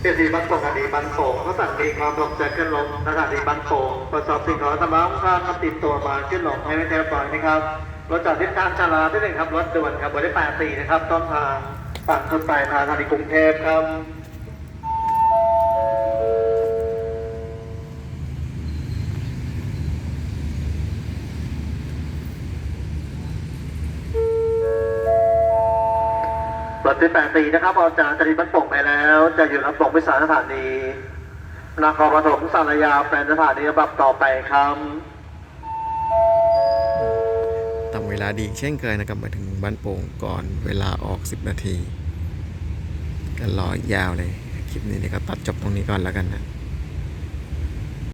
เจดีบางโป่งอดีบางโป่งก็สั่งดีความลงจะขึ้นลงสถานีบางโป่งตรวจสอบสิ่งของสำรับข้ามติดตัวมาขึ้นลงให้ไม่เทปล่อยนะครับรถจอดที่ทางชาลาที่หนึ่งครับรถด่วนครับบริแปดสี่นะครับต้นทางฝั่งขึ้นไปทางสถานีกรุงเทพครับ รถที่แปดสี่นะครับออกจากสถานีบางโป่งไปแล้ว จะอยู่รับป่งไปสารสถานีนครปฐมสารยาเป็นสถานีลำดับต่อไปครับตามเวลาดีเช่นเคยนะครับมาถึงบ้านโป่งก่อนเวลาออก 10 นาทีก็รอยาวเลย คลิปนี้นี่ก็ตัดจบตรงนี้ก่อนแล้วกันนะ